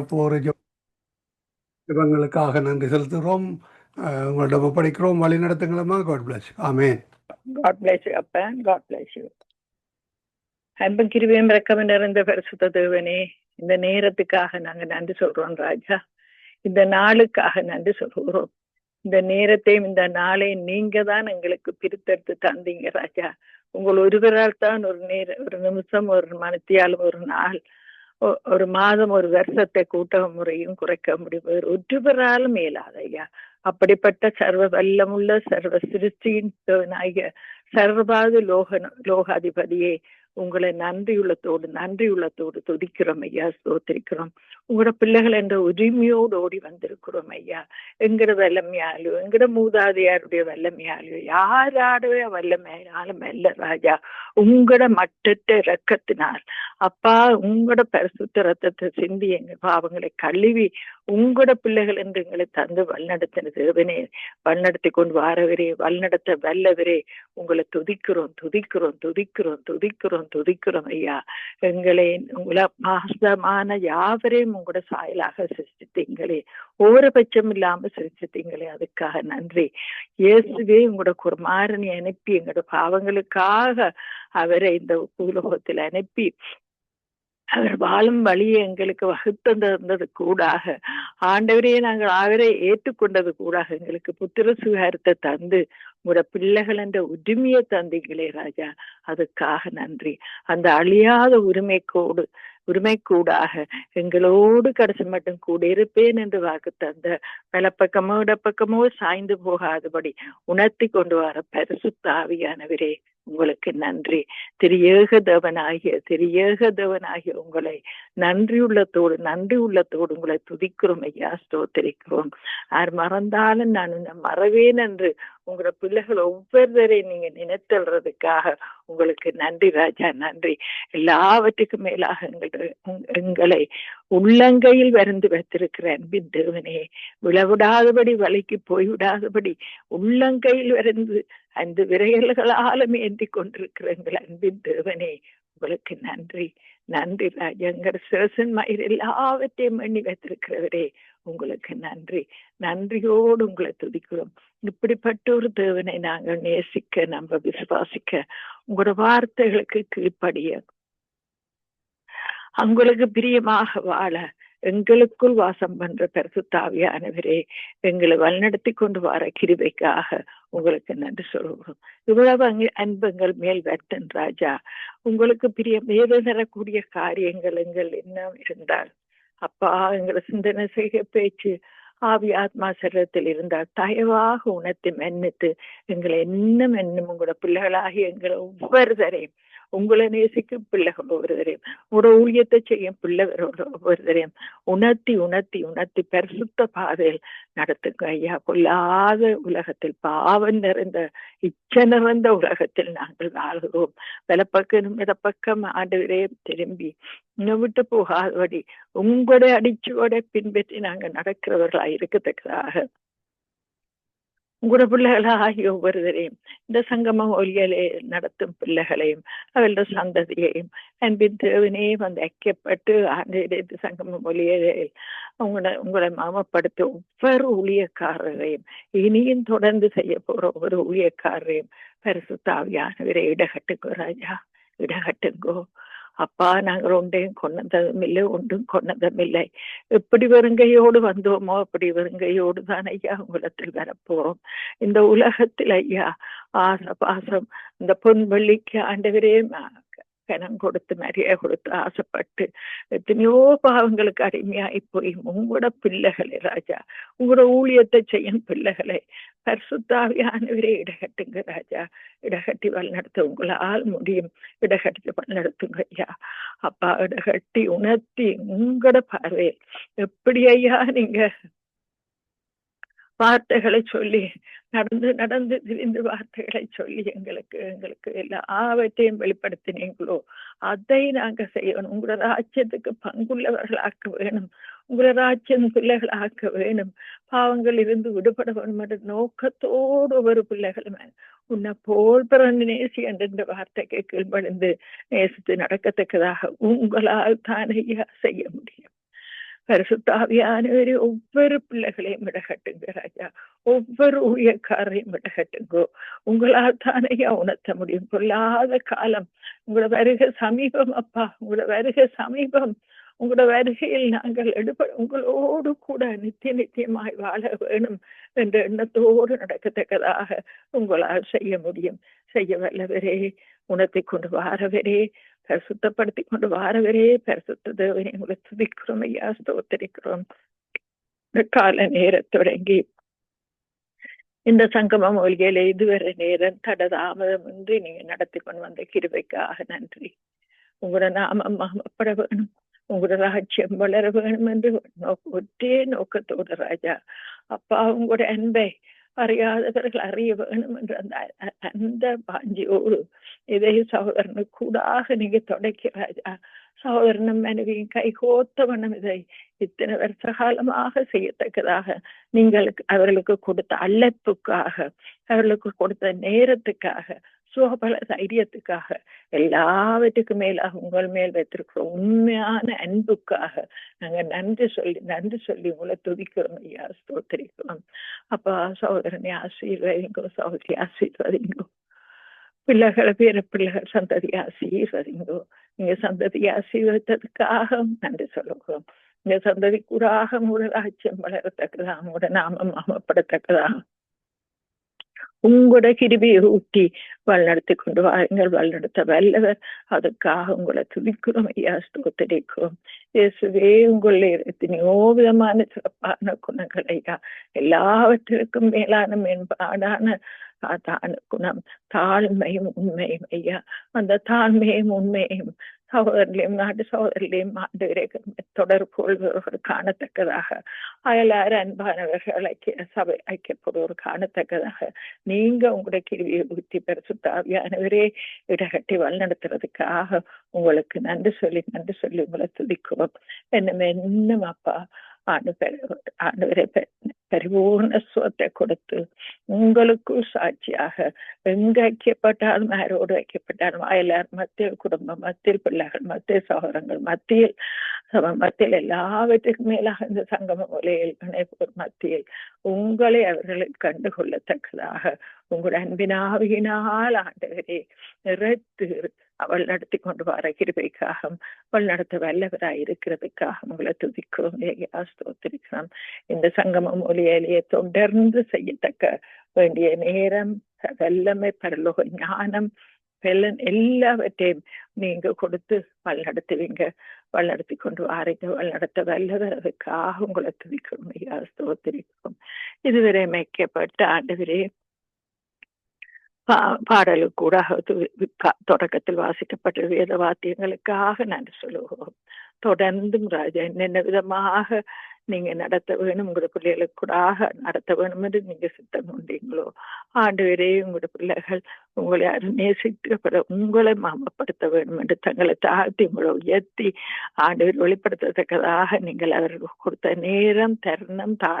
போகிற ஜபங்களுக்காக நன்றி செலுத்துகிறோம். உங்களிடம் ஒப்படைக்கிறோம் வழி நடத்துங்களமா God bless amen God bless you, அப்பா. God bless you. அன்பும் கிருவியும் ரக்கம் நிறைந்த பரிசுத்த தேவனே இந்த நேரத்துக்காக நாங்க நன்றி சொல்றோம் ராஜா. இந்த நாளுக்காக நன்றி சொல்கிறோம். இந்த நேரத்தையும் இந்த நாளையும் நீங்க தான் எங்களுக்கு பிரித்தெடுத்து தந்தீங்க ராஜா. உங்கள் ஒருவரால் தான் ஒரு நேர ஒரு நிமிஷம் ஒரு மனத்தியாலும் ஒரு நாள் ஒரு மாதம் ஒரு வருஷத்தை கூட்ட முறையும் குறைக்க முடியும். ஒற்றுபெறாலும் மேலாத ஐயா. அப்படிப்பட்ட சர்வ வல்லமுள்ள சர்வ சிருஷ்டியின் தேவனாகிய சர்வாது லோக லோகாதிபதியே உங்களை நன்றியுள்ளத்தோடு நன்றியுள்ளத்தோடு துதிக்கிறோம் ஐயா ஸ்தோத்திரிக்கிறோம். உங்களோட பிள்ளைகள் என்ற உரிமையோடு ஓடி வந்திருக்கிறோம் ஐயா. எங்கட வல்லமையாலோ எங்கட மூதாதையாருடைய வல்லமையாலோ யாராடைய வல்லமையாலும் அல்ல ராஜா. உங்களோட மட்டற்ற இரக்கத்தினால் அப்பா உங்களோட பரிசுத்த ரத்தத்தை சிந்தி எங்க பாவங்களை கழுவி உங்களோட பிள்ளைகள் என்று எங்களை தந்து வழிநடத்தின தேவனே வழிநடத்தி கொண்டு வாரவரே வழிநடத்த வல்லவரே உங்களை துதிக்கிறோம் துதிக்கிறோம் துதிக்கிறோம் துதிக்கிறோம் துதிக்கிறோம் ஐயா. எங்களை உங்களை மாசமான யாவரையும் உங்களோட சாயலாக சிருஷ்டித்தீங்களே. ஓரபட்சம் இல்லாம சிருஷ்டித்தீங்களே. அதுக்காக நன்றி. இயேசுவே உங்களோட குமாரனை அனுப்பி எங்களோட பாவங்களுக்காக அவரை இந்த பூலோகத்தில் அனுப்பி அவர் வாழும் வழியை எங்களுக்கு வகுத்து தந்தது கூடாக. ஆண்டவரையே நாங்கள் அவரை ஏற்றுக்கொண்டது கூடாக. எங்களுக்கு புத்திர சுகாரத்தை தந்து உங்களோட பிள்ளைகள் என்ற உரிமையை தந்தீங்களே ராஜா. அதுக்காக நன்றி. அந்த அழியாத உரிமைக்கோடு உரிமை கூடாக எங்களோடு கடைசி மட்டும் கூடியிருப்பேன் என்று வாக்கு தந்த பலப்பக்கமோ இடப்பக்கமோ சாய்ந்து போகாதபடி உணர்த்தி கொண்டு வர பரிசுத்தாவியானவரே உங்களுக்கு நன்றி. திரியேக தேவனாகிய திரியேக தேவனாகிய உங்களை நன்றி உள்ளத்தோடு நன்றி உள்ளத்தோடு உங்களை துதிக்கிறோம் ஐயா ஸ்தோத்தரிக்கிறோம். யார் மறந்தாலும் நான் உன்னை மறவேன் என்று உங்களோட பிள்ளைகள் ஒவ்வொருவரையும் நீங்க நினைத்தல்றதுக்காக உங்களுக்கு நன்றி ராஜா நன்றி. எல்லாவற்றுக்கும் மேலாக எங்களுடைய உங்- எங்களை உள்ளங்கையில் வருந்து வைத்திருக்கிற அன்பின் தேவனே விழவிடாதபடி வழிக்கு போய்விடாதபடி உள்ளங்கையில் வருந்து அந்த விரையல்களாலும் ஏந்தி கொண்டிருக்கிற எங்கள் அன்பின் தேவனே உங்களுக்கு நன்றி. நன்றி ராஜங்கர் எங்கள் மயிர் எல்லாவற்றையும் எண்ணி வைத்திருக்கிறவரே உங்களுக்கு நன்றி. நன்றியோடு உங்களை துதிக்கிறோம். இப்படிப்பட்ட ஒரு தேவனை நாங்கள் நேசிக்க நம்ம விசுவாசிக்க உங்களோட வார்த்தைகளுக்கு கீழ்ப்படிய உங்களுக்கு பிரியமாக வாழ எங்களுக்குள் வாசம் பண்ற பரிசுத்தாவியானவரே எங்களை வழிநடத்தி கொண்டு வர கிருபைக்காக உங்களுக்கு நன்றி சொல்கிறோம் இவ்வளவு அங்கு அன்புங்கள் மேல் வர்த்தன் ராஜா. உங்களுக்கு பிரிய மேலே தரக்கூடிய காரியங்கள் எங்கள் என்ன இருந்தால் அப்பா எங்களை சிந்தனை செய்க பேச்சு ஆவி ஆத்மா சரீரத்தில் இருந்தால் தயவாக உணர்த்தி மன்னித்து எங்களை இன்னும் இன்னும் உங்களோட பிள்ளைகளாகி எங்களை ஒவ்வொருத்தரையும் உங்களை நேசிக்கும் பிள்ளைகள் ஒவ்வொருத்தரையும் உங்களோட ஊழியத்தை செய்யும் பிள்ளைகள் ஒவ்வொருத்தரையும் உணர்த்தி உணர்த்தி உணர்த்தி பரிசுத்த பாதையில் நடத்துங்க ஐயா. கொல்லாத உலகத்தில் பாவம் நிறைந்த இச்ச நிறைந்த உலகத்தில் நாங்கள் வாழ்கிறோம். வலப்பக்கம் இடப்பக்கம் ஆண்டவரே திரும்பி இன்னும் விட்டு போகாதபடி உங்களுடைய அடிச்சுவோட பின்பற்றி நாங்கள் நடக்கிறவர்களா இருக்கத்தக்கதாக உங்களோட பிள்ளைகளாகிய ஒவ்வொருவரையும் இந்த சங்கமம் ஒலியலை நடத்தும் பிள்ளைகளையும் அவளோட சந்ததியையும் அன்பின் தேவனே வந்து ஐக்கியப்பட்டு ஆண்டு சங்கமம் ஒலியலையில் உங்களை உங்களை மாமப்படுத்த ஒவ்வொரு ஊழியக்காரரையும் இனியும் தொடர்ந்து செய்ய போற ஒவ்வொரு ஊழியக்காரரையும் பரிசுத்தாவியானவரை இடகட்டுங்கோ ராஜா இடகட்டுங்கோ அப்பா நாங்கள் ஒன்றையும் கொண்டதும் இல்லை ஒன்றும் கொண்டதும் இல்லை எப்படி வருங்கையோடு வந்தோமோ அப்படி வருங்கையோடு தான் ஐயா உலகத்தில் வரப்போறோம். இந்த உலகத்தில் ஐயா ஆச பாசம் இந்த பொன் வெள்ளிக்கு ஆண்டவரே கனம் கொடுத்து மரியாதை கொடுத்து ஆசைப்பட்டு எத்தனையோ பாவங்களுக்கு அடிமையாகி போய் உங்களோட பிள்ளைகளை ராஜா உங்களோட ஊழியத்தை செய்யும் பிள்ளைகளை பரிசுத்தாவியானவரே இடகட்டுங்க ராஜா இடகட்டி வழிநடத்த உங்களால் முடியும் இடகட்டி வழிநடத்துங்க ஐயா அப்பா இடகட்டி உணர்த்தி உங்களோட பார்வையில் எப்படி ஐயா நீங்க வார்த்தைகளை சொல்லி நடந்து நடந்து திரிந்து வார்த்தைகளை சொல்லி எங்களுக்கு எங்களுக்கு எல்லாவற்றையும் வெளிப்படுத்தினீங்களோ அதை நாங்க செய்யணும். உங்களோட ராஜ்யத்துக்கு பங்குள்ளவர்களாக்க வேணும். உங்களோட ராஜ்யம் பிள்ளைகளாக்க வேணும். பாவங்கள் இருந்து விடுபட வேணும் என்ற நோக்கத்தோடு ஒரு பிள்ளைகளும் உன்னை போல் பிறந்து நேசி என்ற வார்த்தைக்கு கீழ்படிந்து நேசித்து நடக்கத்தக்கதாக உங்களால் தானே செய்ய முடியும். பரிசுத்தாவியானவரே ஒவ்வொரு பிள்ளைகளையும் விடகட்டுங்க ராஜா ஒவ்வொரு ஊழியக்காரையும் விடகட்டுங்கோ உங்களால் தானையா உணர்த்த முடியும் கொள்ளாத காலம் உங்களோட வருக சமீபம் அப்பா உங்களோட வருக சமீபம் உங்களோட வருகையில் நாங்கள் எடுப உங்களோடு கூட நித்திய நித்தியமாய் வாழ வேணும் என்ற எண்ணத்தோடு நடக்கத்தக்கதாக உங்களால் செய்ய முடியும் செய்ய வல்லவரே உணர்த்தி கொண்டு வாரவரே பரிசுத்தப்படுத்தி கொண்டு வாரவரே பரிசுத்த தேவனை உங்களை துதிக்கிறோம் ஐயா ஸ்தோத்தரிக்கிறோம் இந்த கால நேரம் தொடங்கி இந்த சங்கம மூலிகையில இதுவரை நேரம் தடதாமதம் இன்றி நீங்க நடத்தி கொண்டு வந்த கிருபைக்காக நன்றி உங்களோட நாமம் மாமப்பட வேணும் உங்களோட ராஜ்யம் வளர வேணும் என்று ஒற்றே நோக்கத்தோடு ராஜா அப்பா உங்களோட அன்பை அறியாதவர்கள் அறிய வேணும் என்று அந்த அந்த பாஞ்சியோடு இதை சகோதரனு கூடாக நீங்க தொடக்கி ராஜா சகோதரனும் மனைவியும் கைகோத்த வண்ணம் இதை இத்தனை வருஷ காலமாக செய்யத்தக்கதாக நீங்கள் அவர்களுக்கு கொடுத்த அழைப்புக்காக அவர்களுக்கு கொடுத்த நேரத்துக்காக சுகபல தைரியத்துக்காக எல்லாவற்றுக்கும் மேலாக உங்கள் மேல் வைத்திருக்கிற உண்மையான அன்புக்காக நாங்க நன்றி சொல்லி நன்றி சொல்லி உங்களை துதிக்கிறோம் ஐயா ஸ்தோத்திரிக்கிறோம் அப்பா சகோதரனை ஆசீர்வதிங்கோ சகோதரி ஆசீர்வதிங்கோ பிள்ளைகளை பேர பிள்ளைகள் சந்ததி ஆசீர்வதிங்கோ நீங்க சந்ததி ஆசீர்வதித்ததுக்காக நன்றி சொல்லுகிறோம் இந்த சந்ததி கூறாக உங்களோட ராஜ்யம் வளரத்தக்கதா உங்களோட நாமம் அமப்படத்தக்கதா உங்களோட கிருபியை ஊட்டி வழிநடத்தி கொண்டு வாருங்கள் வழிநடத்த வல்லவர் அதுக்காக உங்களை துதிக்கிறோம் ஐயா ஸ்தோத்தரிக்கிறோம் இயேசுவே உங்களுடைய எத்தனையோ விதமான சிறப்பான குணங்கள் ஐயா எல்லாவற்றிற்கும் மேலான மேம்பாடான தான குணம் தாழ்மையும் உண்மையும் ஐயா. அந்த தாழ்மையும் உண்மையும் சகோதரிலையும் நாட்டு சகோதரிலையும் ஆண்டு தொடர்பு காணத்தக்கதாக. அயலாறு அன்பானவர்கள் ஐக்கிய சபை ஐக்கியப்படுவோர் காணத்தக்கதாக. நீங்க உங்களுடைய கிருவியை ஊற்றி பெருசுத்தாவியானவரே இடகட்டி வழிநடத்துறதுக்காக உங்களுக்கு நன்றி சொல்லி நன்றி சொல்லி உங்களை துதிக்கிறோம். என்னமே இன்னும் அப்பா ஆண்டு ஆண்டவரை பரிபூர்ண சுவத்தை கொடுத்து உங்களுக்கு சாட்சியாக எங்க ஐக்கியப்பட்டாலும் ஆரோடு ஐக்கியப்பட்டாலும் அயலார் மத்தியில் குடும்பம் மத்தியில் பிள்ளைகள் மத்திய சகோதரங்கள் மத்தியில் மத்தியில் எல்லாவற்றுக்கும் மேலாக இந்த சங்கம உலையில் இணைப்போர் மத்தியில் உங்களை அவர்களுக்கு கண்டுகொள்ளத்தக்கதாக உங்களுடைய அன்பினாவியினால் ஆண்டவரே நிறைத்து அவள் நடத்தி கொண்டு வர கிருபைக்காக அவள் நடத்த வல்லவராய் இருக்கிறதுக்காக உங்களை துதிக்கிறோம் ஸ்தோத்திரிக்கிறோம் இந்த சங்கமம் மொழியிலேயே தொடர்ந்து செய்யத்தக்க வேண்டிய நேரம் வல்லமை பரலோக ஞானம் பெலன் எல்லாவற்றையும் நீங்க கொடுத்து வழிநடத்துவீங்க வழிநடத்தி கொண்டு வாரீங்க வழிநடத்த வல்லவர் அதுக்காக உங்களை துதிக்கிறோம் ஐயா ஸ்தோத்திரிக்கிறோம் இதுவரை மேய்க்கப்பட்ட ஆண்டவரே பாடலு கூட தொடக்கத்தில் வாசிக்கப்பட்ட வேத வாத்தியங்களுக்காக நான் சொல்லுவோம் தொடர்ந்தும் ராஜா என்னென்ன விதமாக நீங்க நடத்த வேணும் உங்களோட பிள்ளைகளுக்கு கூட நடத்த வேணும் என்று நீங்க சித்தம் கொண்டீங்களோ ஆண்டு வரையும் உங்களோட பிள்ளைகள் உங்களை நேசிக்கப்பட உங்களை மாமப்படுத்த வேண்டும் என்று தங்களை தாழ்த்தி உங்களை உயர்த்தி ஆண்டவர் வெளிப்படுத்தத்தக்கதாக நீங்கள் அவர்களுக்கு கொடுத்த நேரம் தருணம் தா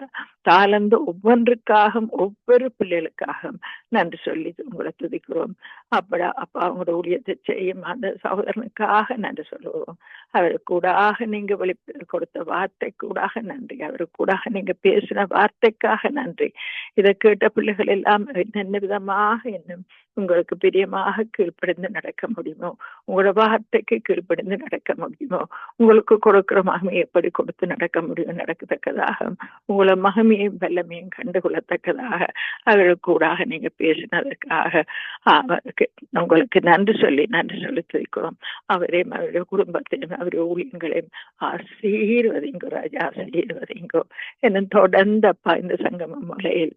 தாளந்து ஒவ்வொன்றுக்காக ஒவ்வொரு பிள்ளைகளுக்காக நன்றி சொல்லி உங்களை துதிக்கிறோம். அப்படா அப்பா அவங்களோட ஊழியத்தை செய்யும் அந்த சகோதரனுக்காக நன்றி சொல்லுவோம். அவருக்கு கூடாக நீங்க வெளி கொடுத்த வார்த்தை கூடாக நன்றி. அவருக்கு கூடாக நீங்க பேசின வார்த்தைக்காக நன்றி. இதை கேட்ட பிள்ளைகள் எல்லாம் என்ன விதமாக இன்னும் உங்களுக்கு பிரியமாக கீழ்ப்படிந்து நடக்க முடியுமோ? உங்களோட வார்த்தைக்கு கீழ்ப்படிந்து நடக்க முடியுமோ? உங்களுக்கு கொடுக்கிற மகமையை எப்படி கொடுத்து நடக்க முடியும் நடக்கத்தக்கதாக? உங்களோட மகமையும் வல்லமையும் கண்டுகொள்ளத்தக்கதாக அவர்களுக்கு கூடாக நீங்க பேசினதற்காக அவருக்கு உங்களுக்கு நன்றி சொல்லி நன்றி சொல்லி துதிக்கிறோம். அவரையும் அவருடைய குடும்பத்தையும் அவருடைய ஊழியங்களையும் ஆசீர்வதிங்கோ ராஜா ஆசீர்வதிங்கோ. என்ன தொடர்ந்தப்பா இந்த சங்கம முறையில்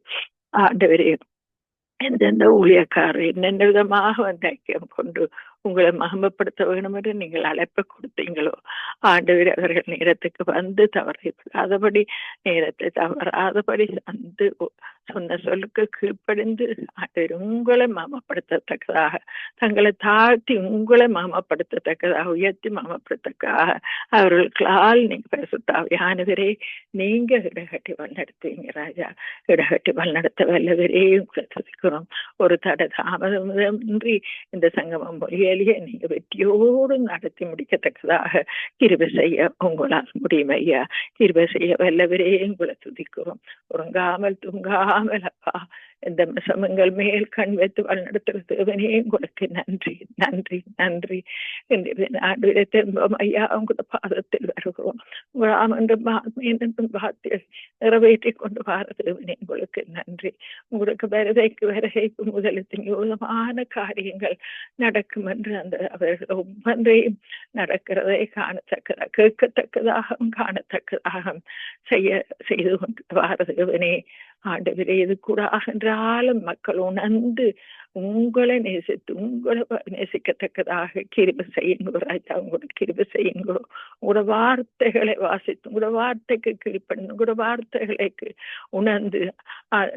ஆண்டவரையும் எந்தெந்த ஊழியக்காரர் என்னென்ன விதமாக வந்து ஐக்கியம் கொண்டு உங்களை மகமப்படுத்த வேணும் என்று நீங்கள் அழைப்பு கொடுத்தீங்களோ? ஆண்டவர் அவர்கள் நேரத்துக்கு வந்து தவறாதபடி நேரத்தை தவறாதபடி வந்து சொன்ன சொல்லுக்கு கீழ்ப்படிந்து ஆண்டவர் உங்களை மாமப்படுத்தத்தக்கதாக தங்களை தாழ்த்தி உங்களை மாமப்படுத்தத்தக்கதாக உயர்த்தி மாமப்படுத்தக்காக அவர்களுக்களால் நீங்க பரிசுத்தாவியானவரே நீங்க இடகட்டி வழிநடத்துவீங்க ராஜா. இடகட்டி வழிநடத்த வல்லவரே உங்களை துதிக்கிறோம். ஒரு தடை தாமதமின்றி இந்த சங்கமம் மொழியை வேலையை நீங்க வெற்றியோடு நடத்தி முடிக்கத்தக்கதாக கிருபை செய்ய உங்களால் முடியும் ஐயா கிருபை செய்ய வல்லவரே உங்களை துதிக்கிறோம் உறங்காமல் தூங்காமல் அப்பா இந்த சமங்கள் மேல் கண் வைத்து வழிநடத்துகிற தேவனே உங்களுக்கு நன்றி நன்றி நன்றி. ஆண்டு திரும்பம் ஐயா உங்களோட பாதத்தில் வருகிறோம். உங்கள் ஆமண்டும் மீண்டும் வார்த்தை நிறைவேற்றி கொண்டு வார தேவனே உங்களுக்கு நன்றி. உங்களுக்கு வருகைக்கு வருகைக்கு முதலத்தின் யோகமான காரியங்கள் நடக்கும் என்று அந்த அவர்கள் ஒவ்வொன்றையும் நடக்கிறதை காணத்தக்கதாக கேட்கத்தக்கதாகவும் காணத்தக்கதாகவும் செய்ய செய்து கொண்டு வார தேவனே ஆண்டவரே இது கூட என்றாலும் மக்கள் உணர்ந்து உங்களை நேசித்து உங்களை நேசிக்கத்தக்கதாக கிருப செய்யுங்க ராஜா உங்களோட கிருப செய்யுங்க. உங்களோட வார்த்தைகளை வாசித்து உங்களோட வார்த்தைக்கு கீழ்ப்பண்ணு உங்களோட வார்த்தைகளுக்கு உணர்ந்து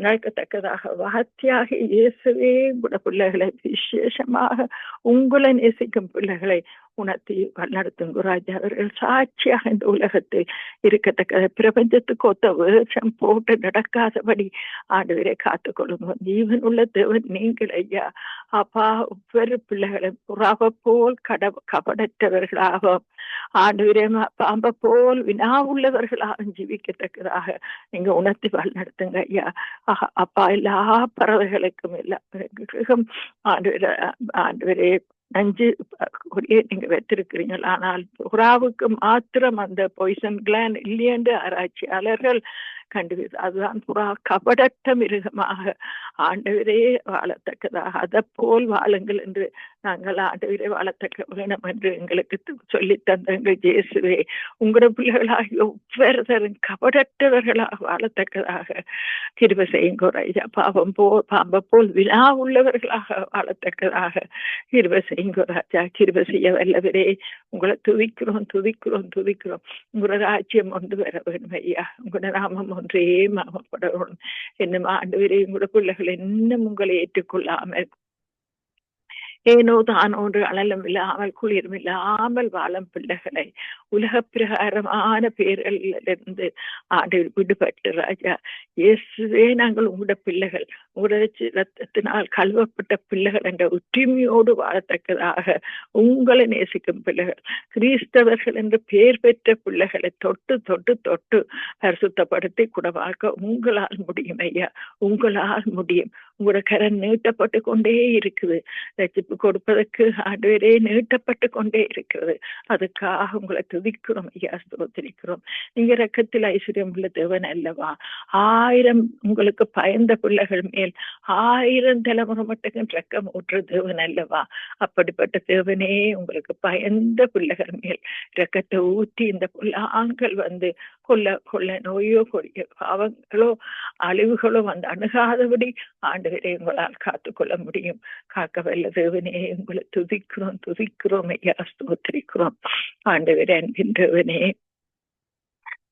நடக்கத்தக்கதாக வார்த்தையாக இயேசுவே உங்களோட பிள்ளைகளை விசேஷமாக உங்களை நேசிக்கும் பிள்ளைகளை உணர்த்தி நடத்துங்க ராஜா. அவர்கள் சாட்சியாக இந்த உலகத்தில் இருக்கத்தக்க பிரபஞ்சத்துக்கு ஒத்த வேஷம் போட்டு நடக்காதபடி ஆண்டவரை காத்துக்கொள்ளுங்க. ஜீவன் உள்ள தேவன் நீங்களை ஐயா அப்பா ஒவ்வொரு பிள்ளைகளும் புறாவ போல் கட கபடற்றவர்களாகவும் ஆண்டவரே பாம்ப போல் வினா உள்ளவர்களாகவும் ஜீவிக்கத்தக்கதாக நீங்க உணர்த்தி வாழ் நடத்துங்க ஐயா. அப்பா எல்லா பறவைகளுக்கும் எல்லா ஆண்டு ஆண்டவரே நஞ்சு கொடியே நீங்க வைத்திருக்கிறீர்கள். ஆனால் புறாவுக்கு மாத்திரம் அந்த பொய்சன் கிளான் இல்லையென்று ஆராய்ச்சியாளர்கள் கண்டுபிடி அதுதான் புறா கபடற்ற மிருகமாக. ஆண்டவரே வாழத்தக்கதாக. அதை போல் வாழுங்கள் என்று நாங்கள் ஆண்டவரே வாழத்தக்க வேணும் என்று எங்களுக்கு சொல்லி தந்தங்கள் ஜேசுவே உங்களோட பிள்ளைகளாக ஒவ்வொருத்தரும் கபடற்றவர்களாக வாழத்தக்கதாக. கிருப செய்யுங்க ராஜா பாவம் போல் பாம்பை போல் விழா உள்ளவர்களாக வாழத்தக்கதாக. கிருப செய்யுங்க ராஜா. கிருப செய்ய வல்லவரே. உங்களை துதிக்கிறோம் துதிக்கிறோம் துதிக்கிறோம். உங்களோட ராஜ்யம் வந்து வர வேணும் ஐயா. உங்களோட நாமம் ஒன்றே மாமப்படணும் என்னும் ஆண்டு கூட பிள்ளைகள் இன்னும் உங்களை ஏற்றுக்கொள்ளாமல். ஏனோ தானோன்று அழலும் இல்லாமல் குளிரும் இல்லாமல் வாழும் பிள்ளைகளை உலக பிரகாரமான பேரிலிருந்து ஆண்டு விடுபட்டு ராஜா இயேசுவே நாங்கள் உங்களோட பிள்ளைகள் உங்களோட ரத்தத்தினால் கழுவப்பட்ட பிள்ளைகள் என்ற ஒற்றுமையோடு வாழத்தக்கதாக உங்களை நேசிக்கும் பிள்ளைகள் கிறிஸ்தவர்கள் என்று பெயர் பெற்ற பிள்ளைகளை தொட்டு தொட்டு தொட்டு பரிசுத்தப்படுத்தி குணமாக்க உங்களால் முடியும் ஐயா உங்களால் முடியும் உங்களோட கரம் நீட்டப்பட்டு கொண்டே இருக்குது ரச்சிப்பு கொடுப்பதற்கு ஆண்டவரே நீட்டப்பட்டு கொண்டே இருக்கிறது அதுக்காக உங்களுக்கு துதிக்கிறோம் ஐயா ஸ்தோத்திரிக்கிறோம் நீங்க ரக்கத்தில் ஐஸ்வர்யம் உள்ள தேவன் அல்லவா ஆயிரம் உங்களுக்கு பயந்த பிள்ளைகள் மேல் ஆயிரம் தலைமுறை மட்டும் ரக்கம் ஊற்ற தேவன் அல்லவா அப்படிப்பட்ட தேவனே உங்களுக்கு பயந்த பிள்ளைகள் மேல் ரக்கத்தை ஊற்றி இந்த ஆண்கள் வந்து கொல்ல கொள்ள நோயோ கொடிய பாவங்களோ அழிவுகளோ வந்து அணுகாதபடி ஆண்டவரே உங்களால் காத்துக்கொள்ள முடியும் காக்க வல்ல தேவனே உங்களை துதிக்கிறோம் துதிக்கிறோம் ஐயா ஸ்தோத்திரிக்கிறோம் ஆண்டு ஆண்டவரே அன்பின் தேவனே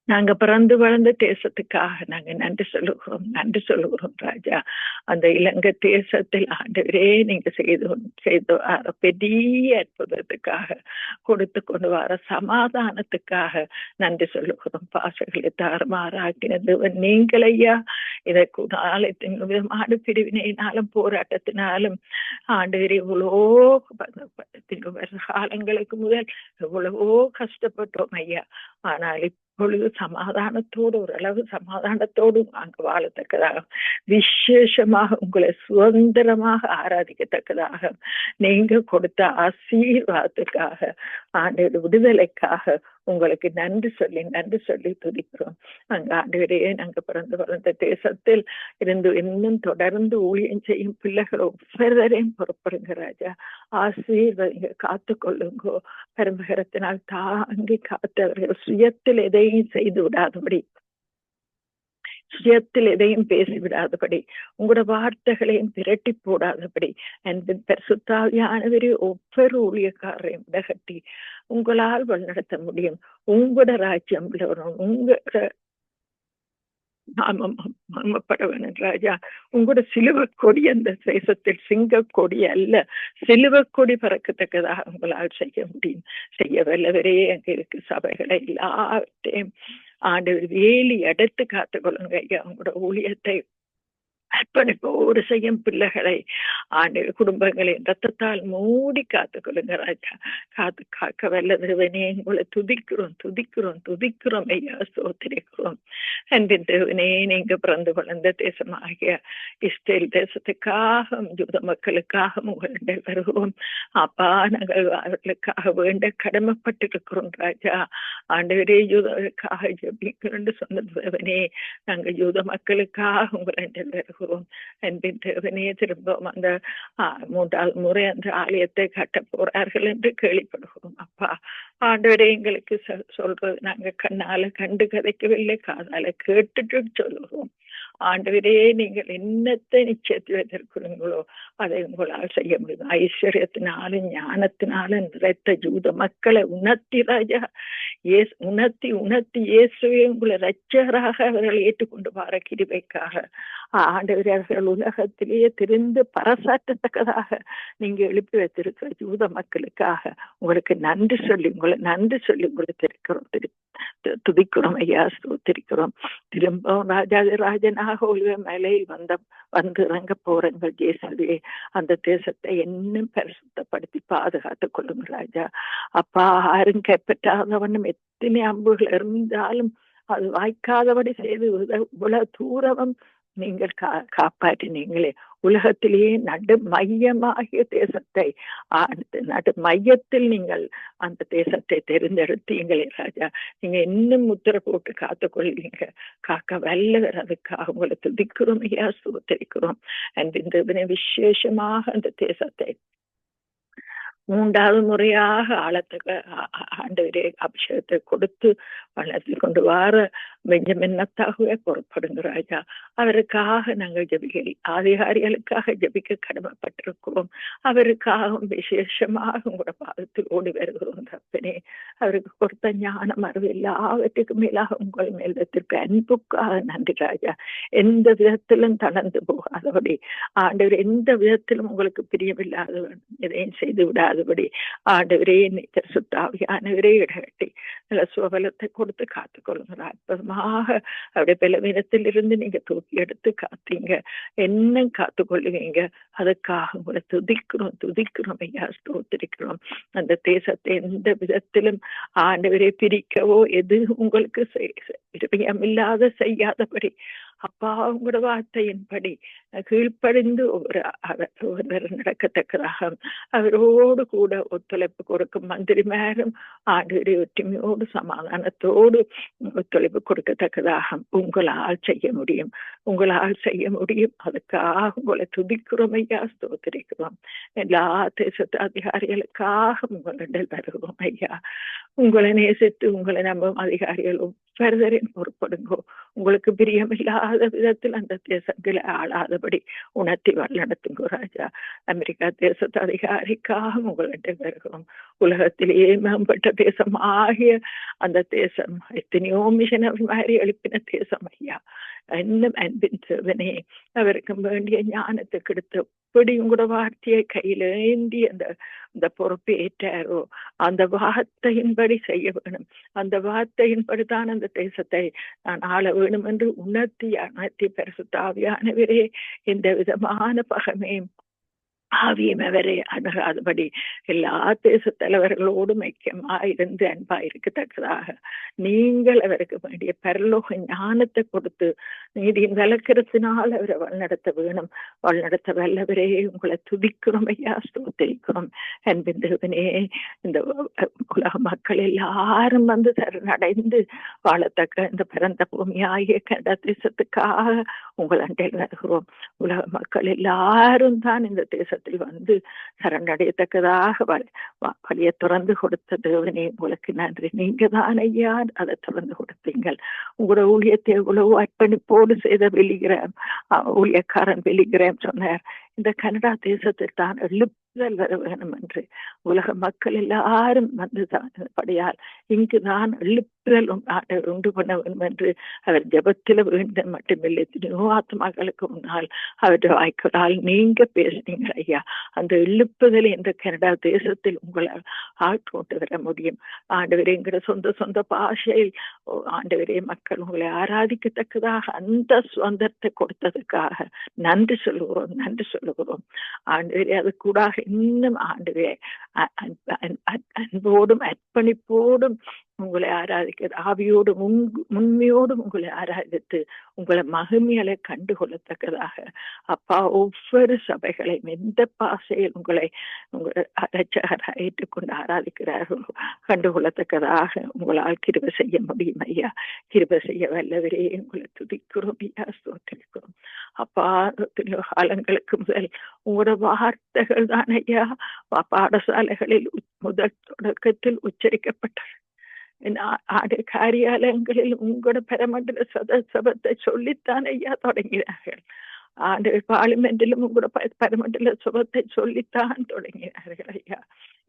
நாங்க பிறந்து வளர்ந்த தேசத்துக்காக நாங்க நன்றி சொல்லுகிறோம் நன்றி சொல்லுகிறோம் ராஜா. அந்த இலங்கை தேசத்தில் ஆண்டவரே நீங்க செய்து செய்து வர பெரிய அற்புதத்துக்காக கொடுத்து கொண்டு வர சமாதானத்துக்காக நன்றி சொல்லுகிறோம். பாசங்களை தாறுமாறாக்கினது நீங்கள் ஐயா இதை நாளத்தின் விதமான பிரிவினையினாலும் போராட்டத்தினாலும் ஆண்டவரே இவ்வளோ காலங்களுக்கு முதல் எவ்வளவோ கஷ்டப்பட்டோம் ஐயா. ஆனால் இப்பொழுது சமாதானத்தோடு ஓரளவு சமாதானத்தோடு அங்கு வாழத்தக்கதாக விசேஷமாக உங்களை சுதந்திரமாக ஆராதிக்கத்தக்கதாக நீங்க கொடுத்த ஆசீர்வாதத்துக்காக ஆண்டு விடுதலைக்காக உங்களுக்கு நன்றி சொல்லி நன்றி சொல்லி துதிக்கிறோம். அங்க ஆண்டவரையே நாங்க பிறந்து வளர்ந்த தேசத்தில் இருந்து இன்னும் தொடர்ந்து ஊழியம் செய்யும் பிள்ளைகள் ஒவ்வொருவரையும் பொறுப்படுங்க ராஜா. ஆசீர்வதிங்க காத்து கொள்ளுங்கோ பெரும்பகரத்தினால் தாங்கி காத்து அவர்கள் சுயத்தில் எதையும் செய்து விடாதபடி. சுயத்தில் எதையும் பேசிவிடாதபடி உங்களோட வார்த்தைகளையும் திரட்டி போடாதபடி. அன்பின் பரிசுத்தாவியானவரே ஒவ்வொரு ஊழியக்காரரையும் விடகட்டி உங்களால் வழிநடத்த முடியும். உங்களோட ராஜ்யம் வரும் உங்களோட நாமப்பட ராஜா. உங்களோட சிலுவ கொடி அந்த தேசத்தில் சிங்க கொடி அல்ல. சிலுவ கொடி பறக்கத்தக்கதாக உங்களால் செய்ய முடியும். செய்ய வல்லவரே அங்க இருக்கு சபைகளை எல்லாவற்றையும் ஆண்டு வேலி எடுத்து காத்துக்கொள்ளுங்க. ஐயா உங்களோட ஊழியத்தை அர்ப்பணிப்போடு செய்யும் பிள்ளைகளை ஆண்டு குடும்பங்களின் ரத்தத்தால் மூடி காத்து கொள்ளுங்க ராஜா. காத்து காக்க வல்ல தேவனே உங்களை துதிக்கிறோம் துதிக்கிறோம் துதிக்கிறோம் ஐயா சோத்திரிக்கிறோம் அன்பின் தேவனே நீங்க பிறந்து வளர்ந்த தேசமாகிய இஸ்ரேல் தேசத்துக்காக யூத மக்களுக்காக உங்களிடம் வருகிறோம் அப்பா நாங்கள் அவர்களுக்காக வேண்ட கடமைப்பட்டிருக்கிறோம் ராஜா. ஆண்டவரே யூதர்களுக்காக ஜபிக்கிறோம் சொன்ன தேவனே நாங்கள் யூத மக்களுக்காக உங்களிடம் வருகிறோம் அன்பின் தேவனே திரும்பவும் அந்த மூன்றாவது முறை அந்த ஆலயத்தை கட்ட போறார்கள் என்று கேள்விப்படுகிறோம் அப்பா ஆண்டவரே எங்களுக்கு சொல்றது நாங்க கண்ணால கண்டு கதைக்கவில்லை காதால கேட்டுட்டு சொல்லுகிறோம் ஆண்டவரே நீங்கள் என்னத்தை நிச்சயத்து வைத்திருக்கிறீங்களோ அதை உங்களால் செய்ய முடியும். ஐஸ்வர்யத்தினாலும் ஞானத்தினாலும் நிறைத்த ஜூத மக்களை உணர்த்தி ராஜா ஏஸ் உணர்த்தி உணர்த்தி இயேசுவே உங்களை ரச்சகராக அவர்கள் ஏற்றுக்கொண்டு வர கிருபைக்காக. ஆண்டவர் அவர்கள் உலகத்திலேயே திருந்து பரசாற்றத்தக்கதாக நீங்க எழுப்பி வைத்திருக்கிற ஜூத மக்களுக்காக உங்களுக்கு நன்றி சொல்லி உங்களை நன்றி சொல்லி உங்களை திருக்கிறோம் திரு துதிக்கிறோம் ஐயா ஸ்தோத்திரிக்கிறோம் திரும்பவும் ராஜாதி ராஜனாக ஒளிவ மலையில் வந்த வந்து இறங்க போறங்கள் ஜேசுவே அந்த தேசத்தை இன்னும் பரிசுத்தப்படுத்தி பாதுகாத்து கொள்ளுங்க ராஜா அப்பா யாரும் கைப்பற்றாதவனும் எத்தனை அம்புகள் இருந்தாலும் அது வாய்க்காதபடி செய்து இவ்வளவு தூரமும் நீங்கள் கா காப்பாற்றினீங்களே உலகத்திலேயே நடு மையமாகிய தேசத்தை நடு மையத்தில் நீங்கள் அந்த தேசத்தை தெரிந்தெடுத்தீங்களே ராஜா நீங்க இன்னும் முத்திர போட்டு காத்து கொள்வீங்க காக்க வல்லகிறதுக்காக உங்களை துதிக்கிறோம் ஐயா சுத்தரிக்கிறோம் இந்த விசேஷமாக அந்த தேசத்தை மூன்றாவது முறையாக ஆழத்துக்கு ஆண்டவரே அபிஷேகத்தை கொடுத்து வளர்த்து கொண்டு வர பெஞ்சமின்னத்தாகவே பொறுப்படுங்க ராஜா அவருக்காக நாங்கள் ஜபிக்க அதிகாரிகளுக்காக ஜபிக்க கடமைப்பட்டிருக்கிறோம் அவருக்காக விசேஷமாக உங்களோட பாதத்தில் ஓடி வருகிறோம் தப்பனே அவருக்கு கொடுத்த ஞானம் அறிவு எல்லாவற்றுக்கும் மேலாக உங்கள் மேல் வைத்திருக்க அன்புக்காக நன்றி ராஜா எந்த விதத்திலும் தளர்ந்து போகாதபடி ஆண்டவர் எந்த விதத்திலும் உங்களுக்கு பிரியமில்லாத எதையும் செய்து விடாதபடி ஆண்டவரே நீச்சர் சுத்தாவியானவரே இடகட்டி நல்ல சுவபலத்தை கொடுத்து காத்துக்கொள்ளுங்க அற்புதமாக அவருடைய பலவீனத்தில் இருந்து நீங்க தூக்கி எடுத்து காத்தீங்க. என்ன காத்து கொள்ளுவீங்க அதுக்காக உங்களை துதிக்கிறோம் துதிக்கிறோம் ஐயா ஸ்தோத்திரிக்கிறோம். அந்த தேசத்தை எந்த விதத்திலும் ஆண்டவரை பிரிக்கவோ எது உங்களுக்கு இல்லாத செய்யாதபடி அப்பா உங்களோட வார்த்தையின்படி கீழ்ப்படிந்து ஒரு ஒருவர் நடக்கத்தக்கதாக அவரோடு கூட ஒத்துழைப்பு கொடுக்கும் மந்திரிமாரும் ஆண்டு ஒற்றுமையோடு சமாதானத்தோடு ஒத்துழைப்பு கொடுக்கத்தக்கதாக உங்களால் செய்ய முடியும். உங்களால் செய்ய முடியும் அதுக்காக உங்களை துதிக்கிறோம் ஐயா ஸ்தோத்திரிக்கிறோம். எல்லா தேசத்து அதிகாரிகளுக்காக உங்களிடம் வருகிறோம் ஐயா. உங்களை நேசித்து உங்களை நம்பும் அதிகாரிகள் ஒவ்வொருவரையும் பொறுப்படுங்கோ உங்களுக்கு பிரியமில்லாத விதத்தில் அந்த தேசங்களை ஆளாதபடி உணர்த்தி வழிநடத்துங்கோ ராஜா. அமெரிக்கா தேசத்து அதிகாரிக்காக உங்களிடம் வருகிறோம். உலகத்திலேயே மேம்பட்ட தேசம் ஆகிய அந்த தேசம் எத்தனையோ மிஷனரி மாதிரி எழுப்பின தேசம் ஐயா. இன்னும் அன்பின் அவருக்கு வேண்டிய ஞானத்தை கொடுத்து எப்படி கூட வார்த்தையை கையில ஏந்தி அந்த அந்த பொறுப்பை ஏற்றாரோ அந்த வார்த்தையின்படி செய்ய வேணும். அந்த வார்த்தையின்படி தான் அந்த தேசத்தை நான் ஆள வேணும் என்று உணர்த்தி அணர்த்தி பரிசுத்தாவியானவரே இந்த விதமான பகமையும் ஆவியம் அவரை அணுகாதபடி எல்லா தேச தலைவர்களோடும் ஐக்கியமாயிருந்து அன்பா இருக்கத்தக்கதாக நீங்கள் அவருக்கு வேண்டிய பரலோக ஞானத்தை கொடுத்து நீதியின் விளக்கிறதுனால் அவரை வழிநடத்த வேணும் வழிநடத்த வல்லவரே உங்களை துதிக்கிறோம் ஐயா ஸ்தோத்தரிக்கிறோம் அன்பின் தேவனே இந்த உலக மக்கள் எல்லாரும் வந்து சரணடைந்து வாழத்தக்க இந்த பிறந்த பூமியாகிய கண்ட தேசத்துக்காக உங்கள் அண்டையில் வருகிறோம் உலக மக்கள் எல்லாரும் தான் இந்த தேசத்தை தேசத்தில் வந்து சரணடையத்தக்கதாக வழியை திறந்து கொடுத்த தேவனே உங்களுக்கு நன்றி நீங்க தான் ஐயா அதை திறந்து கொடுத்தீங்கள் உங்களோட ஊழியத்தை எவ்வளவு அர்ப்பணிப்போடு செய்த வெளிகிறேன் ஊழியக்காரன் வெளிகிறேன் சொன்னார் இந்த கனடா தேசத்தில் தான் எழுப்புதல் வர வேணும் என்று உலக மக்கள் எல்லாரும் வந்து படையால் இங்குதான் எழுப்பு எழுப்புதல் உண்டு- பண்ணவன் என்று அவர் ஜெபத்தில் வேண்ட மட்டுமில்லை. எத்தனையோ ஆத்மாக்களுக்கு முன்னால் அவருடைய வாய்க்களால் நீங்க பேசுனீங்க ஐயா. அந்த எழுப்புதல் இந்த கனடா தேசத்தில் உங்களால் ஆட்கொண்டு வர முடியும். ஆண்டவரே எங்கிற சொந்த சொந்த பாஷையில் ஆண்டவரே மக்கள் உங்களை ஆராதிக்கத்தக்கதாக அந்த சுதந்திரத்தை கொடுத்ததுக்காக நன்றி சொல்லுகிறோம் நன்றி சொல்லுகிறோம். ஆண்டவரே அது கூட இன்னும் ஆண்டவரே அன்போடும் அர்ப்பணிப்போடும் உங்களை ஆராதிக்க ஆவியோடும் உண்மையோடும் உங்களை ஆராதித்து உங்களை மகிமைகளை கண்டுகொள்ளத்தக்கதாக. அப்பா ஒவ்வொரு சபைகளையும் எந்த பாசையில் உங்களை உங்களை ரட்சகராக ஏற்றுக்கொண்டு ஆராதிக்கிறார்களோ கண்டுகொள்ளத்தக்கதாக உங்களால் கிருப செய்ய முடியும் ஐயா. கிருப செய்ய வல்லவரே உங்களை துதிக்கிறோம் ஐயா சோத்திருக்கிறோம் அப்பா காலங்களுக்கு முதல் உங்களோட வார்த்தைகள் தான் ஐயா பாடசாலைகளில் முதல் தொடக்கத்தில் உச்சரிக்கப்பட்டது ஆடு காரியாலயங்களில் உங்களோட பெரமண்டல சத சபத்தை சொல்லித்தான் ஐயா தொடங்கினார்கள் ஆண்டு பார்லிமெண்டிலும் கூட பரமண்டல சுபத்தை சொல்லித்தான் தொடங்கினார்கள் ஐயா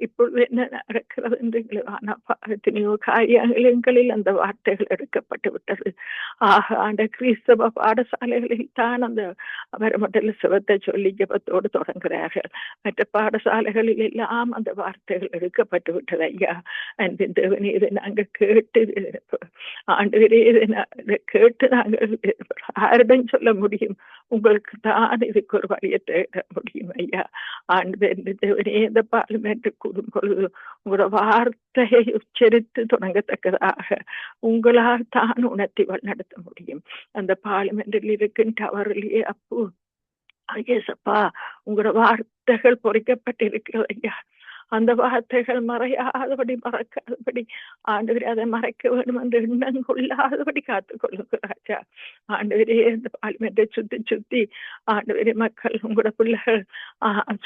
இப்பொழுது என்ன நடக்கிறது என்று எங்களுக்கு ஆனா எத்தனையோ காரியங்களில் அந்த வார்த்தைகள் எடுக்கப்பட்டு விட்டது ஆக ஆண்ட கிறிஸ்தவ பாடசாலைகளில் தான் அந்த பரமண்டல சுபத்தை சொல்லி ஜபத்தோடு தொடங்குகிறார்கள் மற்ற பாடசாலைகளில் எல்லாம் அந்த வார்த்தைகள் எடுக்கப்பட்டு விட்டது ஐயா அன்பின் தேவனி இதை நாங்கள் கேட்டு ஆண்டு இதை இதை கேட்டு நாங்கள் யாரிடம் சொல்ல முடியும் உங்கள் உங்களுக்கு தான் இதுக்கு ஒரு வழியை தேட முடியும் ஐயா ஆண்டு தேவனே இந்த பார்லிமெண்ட் கூடும் பொழுது உங்களோட வார்த்தையை உச்சரித்து தொடங்கத்தக்கதாக உங்களால் தான் உணர்த்தி நடத்த முடியும் அந்த பார்லிமெண்டில் இருக்கின்ற அவர்களே அப்போ ஐயேசப்பா உங்களோட வார்த்தைகள் பொறிக்கப்பட்டிருக்கிறது ஐயா அந்த வார்த்தைகள் மறையாதபடி மறக்காதபடி ஆண்டவரே அதை மறைக்க வேண்டும் என்று எண்ணம் கொள்ளாதபடி காத்துக்கொள்ளுங்க ராஜா. ஆண்டவரே இந்த பார்லிமெண்ட்டை சுத்தி சுத்தி ஆண்டவரே மக்கள் உங்களோட பிள்ளைகள்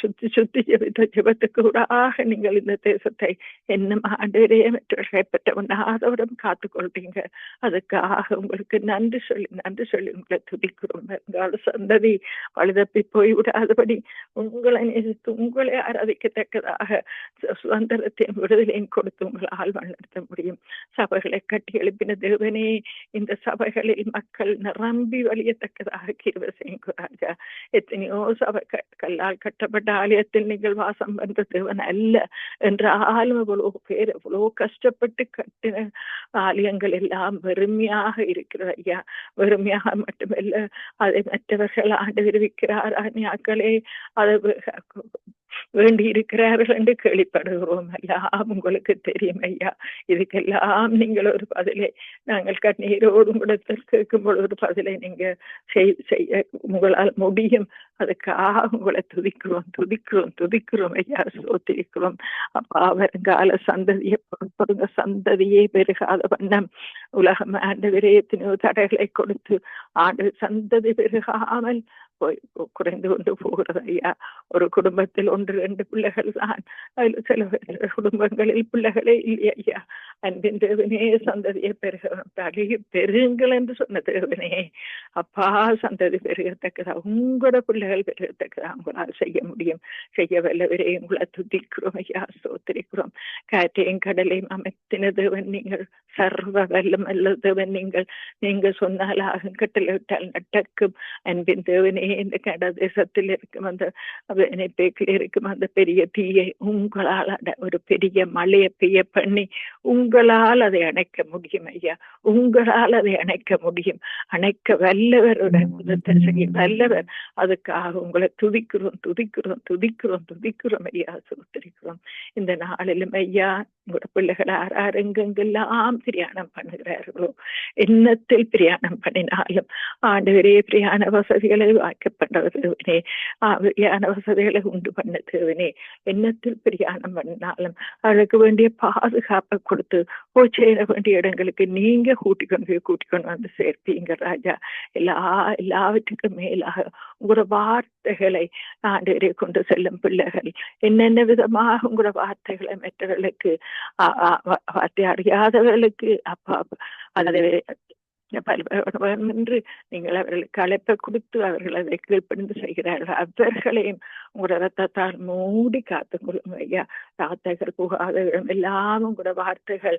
சுத்தி சுத்தி ஜெபித்த ஜெபத்துக்கு கூடாக நீங்கள் இந்த தேசத்தை என்னும் ஆண்டவரே மற்றவர்களை பெற்றவனாதவிடம் காத்துக்கொள்றீங்க அதுக்காக உங்களுக்கு நன்றி சொல்லி நன்றி சொல்லி உங்களை துதிக்கிறோம். வருங்கால சந்ததி பழுதப்பி போய்விடாதபடி உங்களை நேசித்து உங்களை ஆராதிக்கத்தக்கதாக சுதந்திரத்தையும் விடுதலையும் கொடுத்து உங்களால் வழிநடத்த முடியும் சபைகளை கட்டி எழுப்பின தேவனே இந்த சபைகளில் மக்கள் நிரம்பி வழியத்தக்கதாக கிருபை செய்யுங்க ராஜா எத்தனையோ சபை கல்லால் கட்டப்பட்ட ஆலயத்தில் நீங்கள் வாசம் வந்த தேவன் அல்ல என்றாலும் இவ்வளவு பேர் எவ்வளவு கஷ்டப்பட்டு கட்டின ஆலயங்கள் எல்லாம் வெறுமையாக இருக்கிறது ஐயா வெறுமையாக மட்டுமல்ல அதை மற்றவர்கள் ஆண்டு விரிவிக்கிறார் அந்நியாக்களே அதை வேண்டி இருக்கிறார்கள் என்று கேள்விப்படுகிறோம் ஐயா. உங்களுக்கு தெரியும் ஐயா. இதுக்கெல்லாம் நீங்கள் ஒரு பதிலை நாங்கள் கண்ணீரோடும் கூட கேட்கும் பொழுது ஒரு பதிலை நீங்க செய்- செய்ய உங்களால் முடியும். அதுக்காக உங்களை துதிக்கிறோம் துதிக்கிறோம் துதிக்கிறோம் ஐயா. சோத்திருக்கிறோம். அப்பா வருங்கால சந்ததியை பொறுப்படுங்க சந்ததியே பெருகாத வண்ணம். உலகம் ஆண்டவரே எத்தனையோ தடைகளை கொடுத்து ஆண்டு சந்ததி பெருகாமல் போய் குறைந்து கொண்டு போகிறது ஐயா ஒரு குடும்பத்தில் ஒன்று ரெண்டு பிள்ளைகள் தான் அதில் சில குடும்பங்களில் பிள்ளைகளே இல்லை ஐயா அன்பின் தேவனே சந்ததியை பெருக தழுகி பெருங்கள் என்று சொன்ன தேவனே அப்பா சந்ததி பெருகத்தக்கதா உங்களோட பிள்ளைகள் பெருகத்தக்கதா உங்களால் செய்ய முடியும் செய்ய வல்லவரே உங்களை துதிக்கிறோம் ஐயா சோத்திரிக்கிறோம் காற்றையும் கடலையும் அமைத்தின தேவன் நீங்கள் சர்வ வல்லம் அல்ல தேவன் நீங்கள் நீங்க சொன்னால் ஆகும் கட்டளையிட்டால் நடக்கும் அன்பின் தேவனே இந்த கட தேசத்தில் இருக்கும் அந்த பேக்கில் இருக்கும் அந்த பெரிய தீயை உங்களால் ஒரு பெரிய மழையை பெய்ய பண்ணி உங்களால் அதை அணைக்க முடியும் ஐயா. உங்களால் அதை அணைக்க முடியும். அணைக்க வல்லவருடன் வல்லவர். அதுக்காக உங்களை துதிக்கிறோம் துதிக்கிறோம் துதிக்கிறோம் துதிக்கிறோம் ஐயா. சுத்திரிக்கிறோம் இந்த நாளிலும் ஐயா உங்களோட பிள்ளைகள் யார் யார் எங்கெங்கெல்லாம் பிரயாணம் பண்ணுகிறார்களோ என்னத்தில் பிரயாணம் பண்ணினாலும் ஆண்டவரே பிரயாண வசதிகளை வாய்க்கப்பட்டவர்களே பிரியாண வசதிகளை உண்டு பண்ண தேவனே என்னத்தில் பிரயாணம் பண்ணினாலும் அவளுக்கு வேண்டிய பாதுகாப்பை கொடுத்து போய் சேர வேண்டிய இடங்களுக்கு நீங்க கூட்டிக் கொண்டு போய் கூட்டிக் கொண்டு வந்து சேர்ப்பீங்க ராஜா எல்லா எல்லாவற்றுக்கும் மேலாக உங்களோட வார்த்தைகளை ஆண்டவரே கொண்டு செல்லும் பிள்ளைகள். என்னென்ன விதமாக உங்களோட வார்த்தைகளை மற்றவர்களுக்கு வார்த்தை அறியாதவர்களுக்கு அப்பா அதை என்று நீங்கள் அவர்களுக்கு அழைப்பை கொடுத்து அவர்கள் அதை கீழ்ப்படிந்து செய்கிறார்கள். அவர்களையும் உங்களோட ரத்தத்தால் மூடி காத்து கொள்ளுங்க ஐயா. ராத்தைகள் புகாதகளும் எல்லாம் உங்களோட வார்த்தைகள்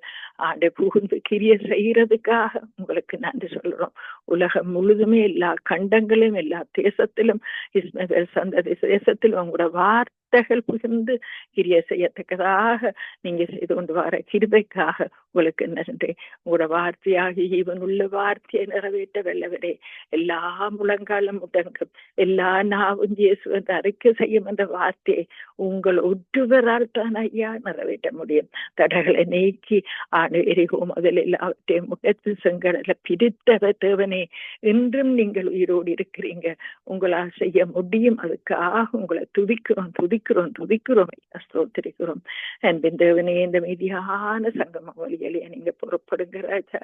ஆண்டு புகுந்து கிரிய செய்யறதுக்காக உங்களுக்கு நன்றி சொல்றோம் உலகம் முழுதுமே எல்லா கண்டங்களும் எல்லா தேசத்திலும் இஸ்மேல் சந்ததி தேசத்திலும் உங்களோட வார்த்தைகள் புகுந்து கிரிய செய்யத்தக்கதாக நீங்க செய்து கொண்டு வர கிருபைக்காக உங்களுக்கு நன்றி. உங்களோட வார்த்தையாக இவன் உள்ள வார்த்தையை நிறைவேற்ற வெல்லவரே. எல்லா முழங்காலம் முடங்கும் எல்லா நாவும் இயேசுவன் அறிக்கை செய்யும் என்ற வார்த்தையை உங்கள் ஒற்றுவரால் தான் ஐயா நிறைவேற்ற முடியும். தடைகளை நீக்கி ஆண்டு அதில் எல்லாவற்றையும் முகத்து செங்கடல பிரித்தவர் தேவனே. என்றும் நீங்கள் உயிரோடு இருக்கிறீங்க. உங்களால் செய்ய முடியும். அதுக்காக உங்களை துதிக்கிறோம் துதிக்கிறோம் துதிக்கிறோம். ஐயா ஸ்தோத்திரிக்கிறோம். அன்பின் தேவனே இந்த மீதியான சங்கம மொழிகளை நீங்க பொறுப்படுங்க ராஜா.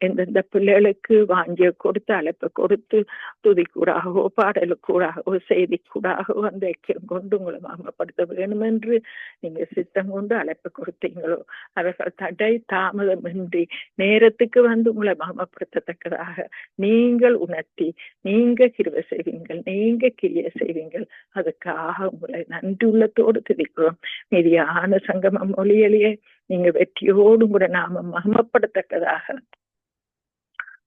எந்தெந்த பிள்ளைகளுக்கு வாங்கி கொடுத்து அழைப்பு கொடுத்து துதி கூடாகவோ பாடலு கூடாகவோ செய்தி கூடாகவோ அந்த ஐக்கியம் கொண்டு உங்களை மாமப்படுத்த வேணும் என்று நீங்க சித்தம் கொண்டு அழைப்பு கொடுத்தீங்களோ அவர்கள் தடை தாமதமின்றி நேரத்துக்கு வந்து உங்களை மாமப்படுத்தத்தக்கதாக நீங்கள் உணர்த்தி நீங்க கிருவ செய்வீங்கள் நீங்க கிரிய செய்வீங்கள் அதுக்காக உங்களை நன்றி உள்ளத்தோடு துதிக்கிறோம் மீதியான சங்கமம் மொழியிலேயே நீங்க வெற்றியோடும் கூட நாம மகமப்படத்தக்கதாக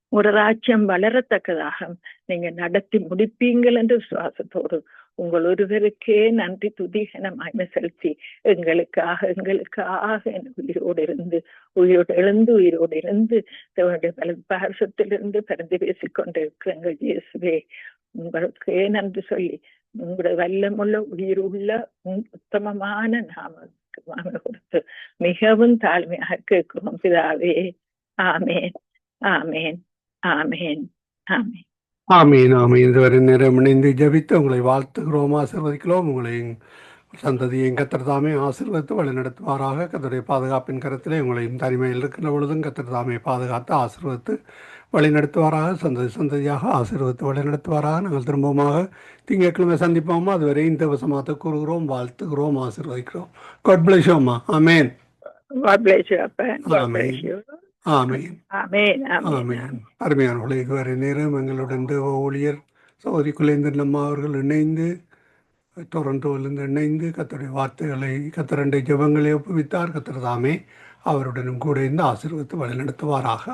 ஒரு ராஜ்யம் வளரத்தக்கதாக நீங்க நடத்தி முடிப்பீங்கள் என்ற விசுவாசத்தோடு உங்கள் ஒருவருக்கே நன்றி துதிகன மகிமை செலுத்தி எங்களுக்காக எங்களுக்காக என் உயிரோடு இருந்து உயிரோடு எழுந்து உயிரோடு இருந்து தேவனுடைய பலபாரசத்திலிருந்து பிறந்து பேசிக் கொண்டிருக்கிற எங்கள் இயேசுவே. உங்களுக்கே நன்றி சொல்லி உங்களுடைய வல்லமுள்ள உயிருள்ள உத்தமமான நாமம். நாம கொடுத்து மிகவும் தாழ்மையாக கேட்கிறோம் பிதாவே. ஆமேன். ஆமேன். ஆமேன். ஆமேன். ஆமீன் ஆமீன். இதுவரை நேரம் இணைந்து ஜபித்து உங்களை வாழ்த்துகிறோம் ஆசிர்வதிக்கிறோம். உங்களை சந்ததியும் கத்தர் தாமே ஆசீர்வதித்து வழிநடத்துவாராக. கத்தருடைய பாதுகாப்பின் கருத்திலே உங்களையும் தனிமையில் இருக்கின்ற பொழுதும் கத்தர் தாமே பாதுகாத்து ஆசீர்வதித்து வழிநடத்துவாராக சந்ததி சந்ததியாக ஆசீர்வதித்து வழிநடத்துவாராக. நாங்கள் திரும்பமாக திங்கட்கிழமை சந்திப்போமா. அதுவரை இந்த வசமாத்த கூறுகிறோம் வாழ்த்துகிறோம் ஆசீர்வதிக்கிறோம். காட் பிளஸ் அம்மா. ஆமேன் அருமையானவர்களே இதுவரை நேரம் எங்களுடன் ஊழியர் சௌரி குலேந்திரன் அம்மா அவர்கள் இணைந்து டொரண்டோவிலிருந்து இணைந்து கத்தருடைய வார்த்தைகளை கத்தரண்டை ஜெபங்களை ஒப்புவித்தார். கத்தர் தாமே அவருடனும் கூட இருந்து ஆசீர்வதித்து வழிநடத்துவாராக.